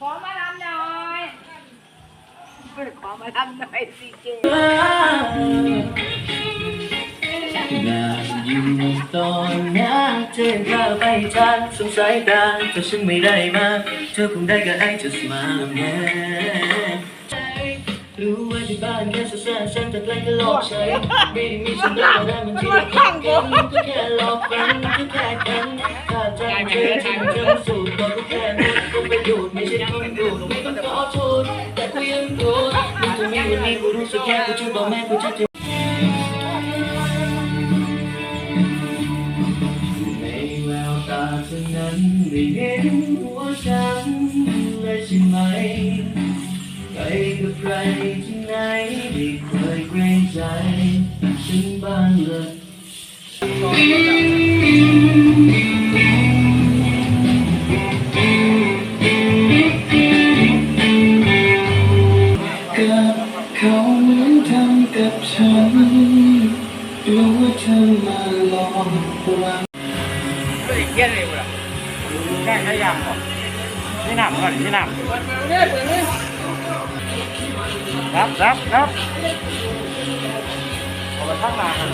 ขอมาลำหน่อยขอมาลำหน่อยสิเจน่าอยู่ตอนนั้นเธอพาไปทางสงสัยตาถ้าฉันไม่ได้มา เธอคงได้กับ I just smile man รู้ว่าที่บ้านแค่สซ่าฉันจะแกล้งก็หลอกใช้ไม่ได้มีฉันได้แต่มันที่รักกันก็แค่หลอกกันก็แค่กันถ้าใจเธอจริงจังสูตรก็แค่นั้น ยชน์ไม่ใช่คำพูไม่ต้องขอโทษแต่กูยังโกรธมึงจะมีวันนี้กูรู้สึกแค่กูจะบอกแม่กูจะในแววตาเธอนั้นได้เห็นว่าฉันเลยใช่ไหมไปกับใครที่ไหนไม่เคยเกรงใจฉันบ้างเลย ทำกับฉันรู้ว่าเธอมาหลอกเราไม่ได้เกี้ยนเลยว่ะแค่ใช้ยำก่อนนี่หนำก่อนนี่หนำรับรับรับเอาไปข้างหลังมา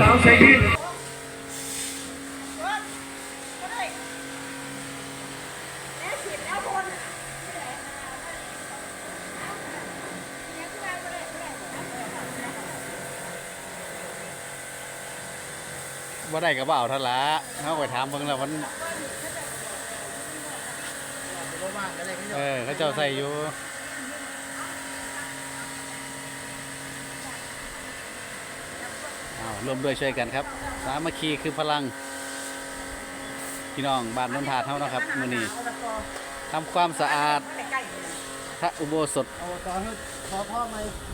สาวใส่ยิ้มว่าได้กับเปล่าท่าละเขาไปถามเบิ่งแล้วมันเออเขาเจ้าใส่อยู่อ้าว ร่วมด้วยช่วยกันครับ สามัคคีคือพลัง พี่น้องบ้านนนทาเท่านะครับมื้อนี้ทำความสะอาดพระอุโบสถ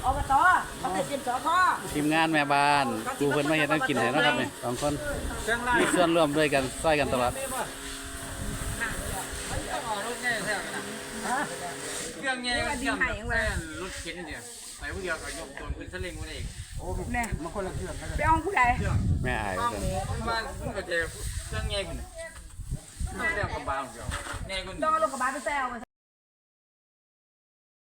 อบตเขาติดจิมสอพ่อทีมงานแม่บ้านกูเพิ่นมาเฮ็ดน้ำกินให้เนาะครับนี่สองคนเครื่องไล่มีส่วนร่วมด้วยกันช่วยกันตลอดเครื่องเงี้ยเครื่องรถเข็นเนี่ย ไปผู้เดียวก็ยกตัวขึ้นสลิงมาเองเนี่ยมันคนละเครื่องไปเอาผู้ใดแม่อายข้าวกันหมูบ้านมันก็จะเครื่องเงี้ยคุณต้องเรียกกับบางเดียวเงี้ยคุณต้องเอาลงกับบาสไปแซว